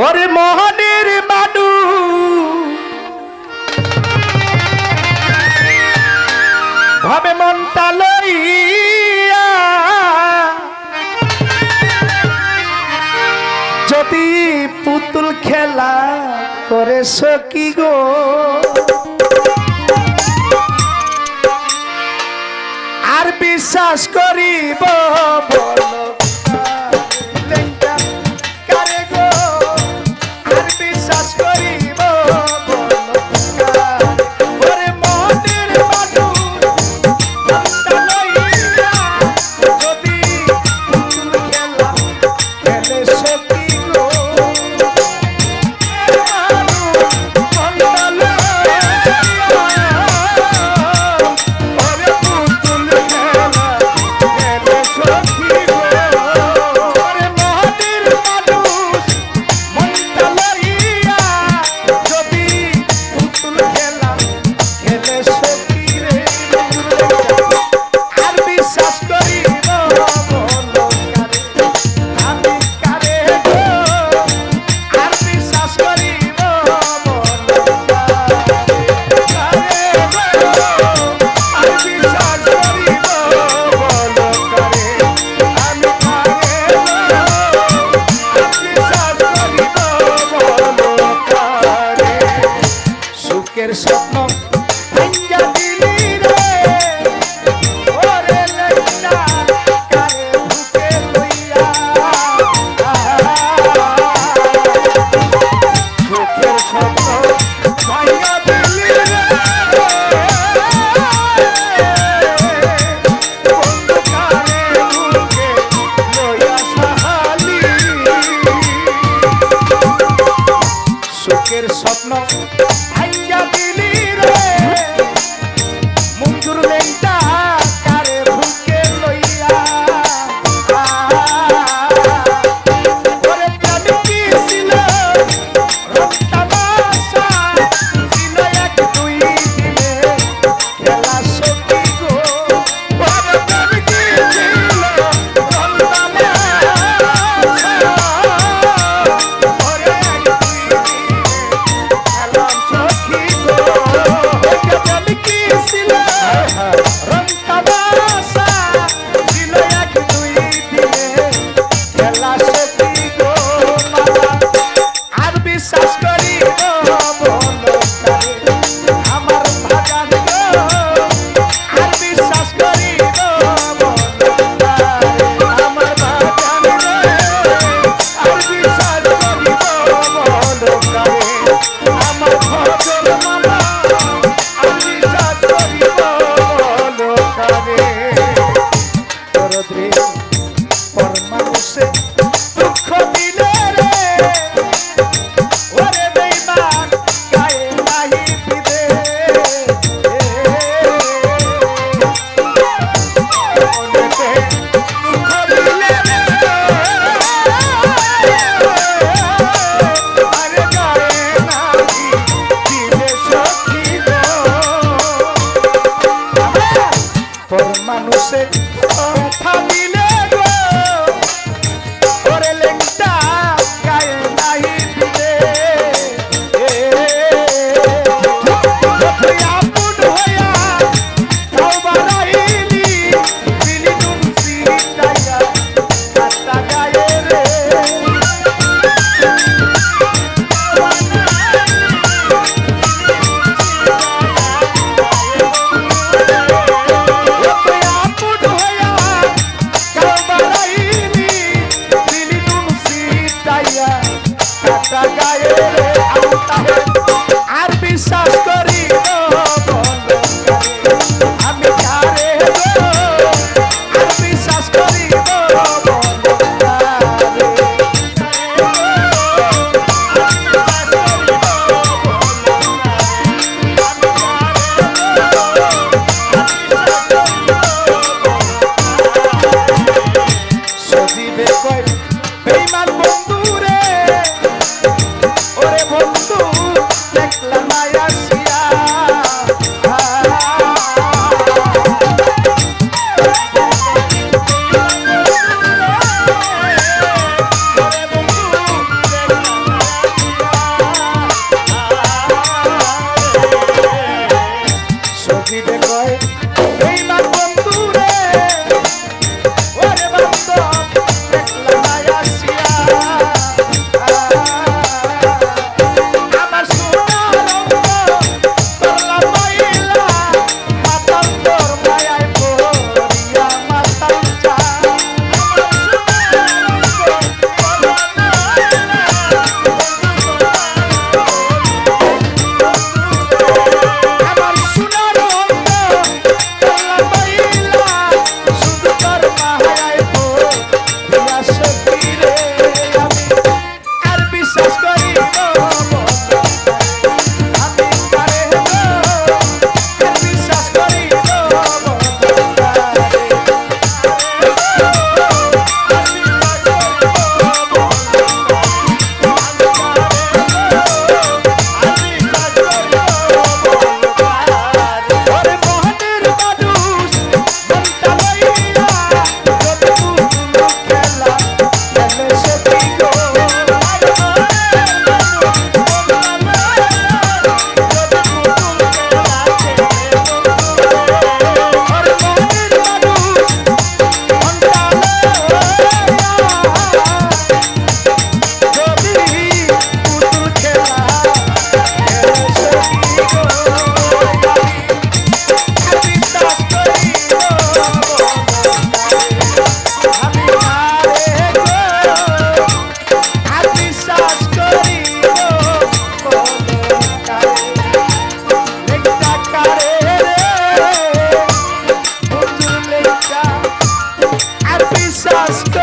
ওরে মোহনের মানু ভাবে মনটা লইয়া। যদি পুতুল খেলা করে সকি গো? আর বিশ্বাস করিব বলো Cheers. boy. Just go.